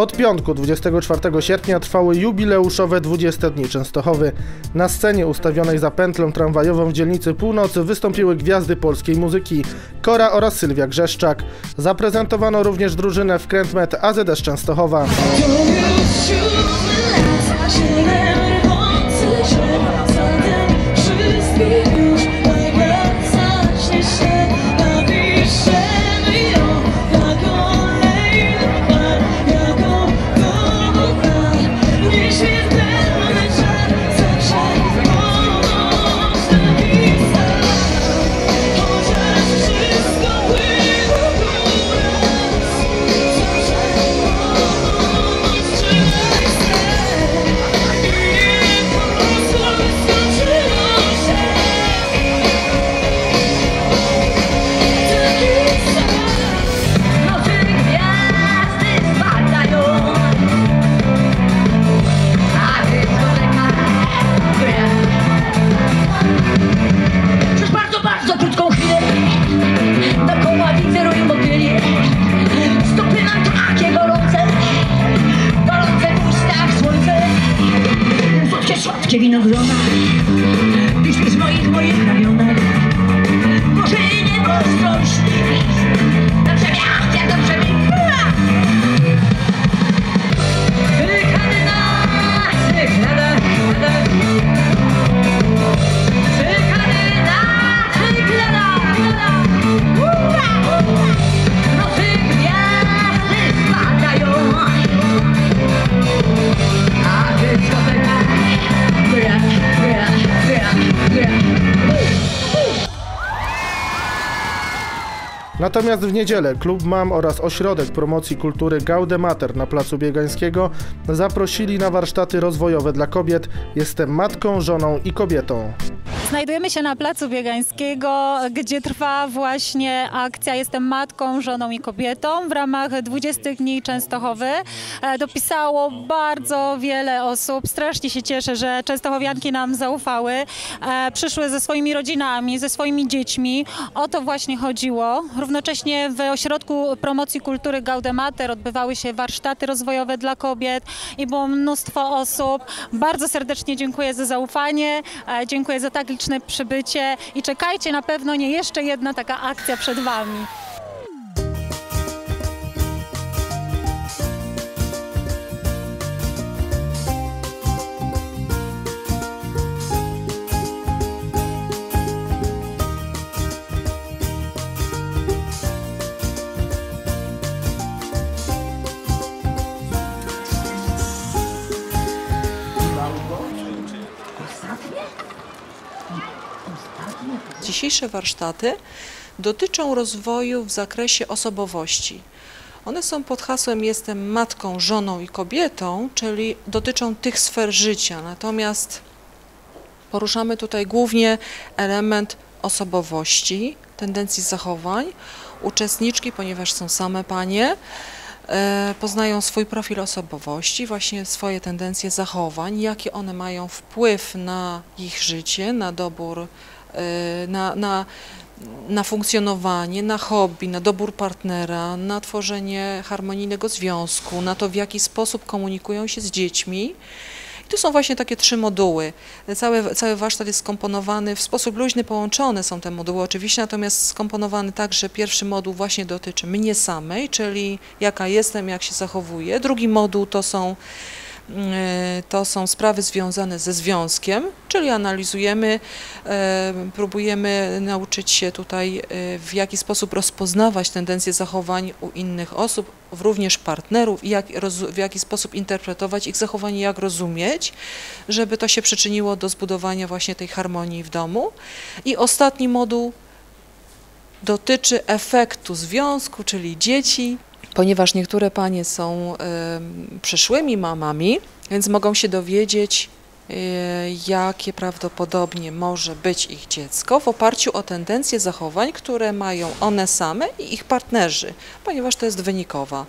Od piątku 24 sierpnia trwały jubileuszowe 20 dni Częstochowy. Na scenie ustawionej za pętlą tramwajową w dzielnicy Północy wystąpiły gwiazdy polskiej muzyki Kora oraz Sylwia Grzeszczak. Zaprezentowano również drużynę wkrętmet AZS Częstochowa. que vino Roma Natomiast w niedzielę klub MAM oraz Ośrodek Promocji Kultury Gaudemater na Placu Biegańskiego zaprosili na warsztaty rozwojowe dla kobiet Jestem matką, żoną i kobietą. Znajdujemy się na Placu Biegańskiego, gdzie trwa właśnie akcja Jestem matką, żoną i kobietą w ramach 20 dni Częstochowy. E, Dopisało bardzo wiele osób. Strasznie się cieszę, że częstochowianki nam zaufały. E, Przyszły ze swoimi rodzinami, ze swoimi dziećmi. O to właśnie chodziło. Równocześnie w Ośrodku Promocji Kultury Gaudemater odbywały się warsztaty rozwojowe dla kobiet i było mnóstwo osób. Bardzo serdecznie dziękuję za zaufanie, e, dziękuję za tak liczne przybycie i czekajcie, na pewno nie jeszcze jedna taka akcja przed Wami. Dzisiejsze warsztaty dotyczą rozwoju w zakresie osobowości. One są pod hasłem Jestem matką, żoną i kobietą, czyli dotyczą tych sfer życia. Natomiast poruszamy tutaj głównie element osobowości, tendencji zachowań. Uczestniczki, ponieważ są same panie, poznają swój profil osobowości, właśnie swoje tendencje zachowań, jakie one mają wpływ na ich życie, na dobór, e, na, na, na funkcjonowanie, na hobby, na dobór partnera, na tworzenie harmonijnego związku, na to, w jaki sposób komunikują się z dziećmi. Tu są właśnie takie trzy moduły. Cały, cały warsztat jest skomponowany w sposób luźny, połączone są te moduły oczywiście, natomiast skomponowany tak, że pierwszy moduł właśnie dotyczy mnie samej, czyli jaka jestem, jak się zachowuję. Drugi moduł to są to są sprawy związane ze związkiem, czyli analizujemy, e, próbujemy nauczyć się tutaj, e, w jaki sposób rozpoznawać tendencje zachowań u innych osób, również partnerów, i jak, w jaki sposób interpretować ich zachowanie, jak rozumieć, żeby to się przyczyniło do zbudowania właśnie tej harmonii w domu. I ostatni moduł dotyczy efektu związku, czyli dzieci, ponieważ niektóre panie są przyszłymi mamami, więc mogą się dowiedzieć, e, jakie prawdopodobnie może być ich dziecko w oparciu o tendencje zachowań, które mają one same i ich partnerzy, ponieważ to jest wynikowa.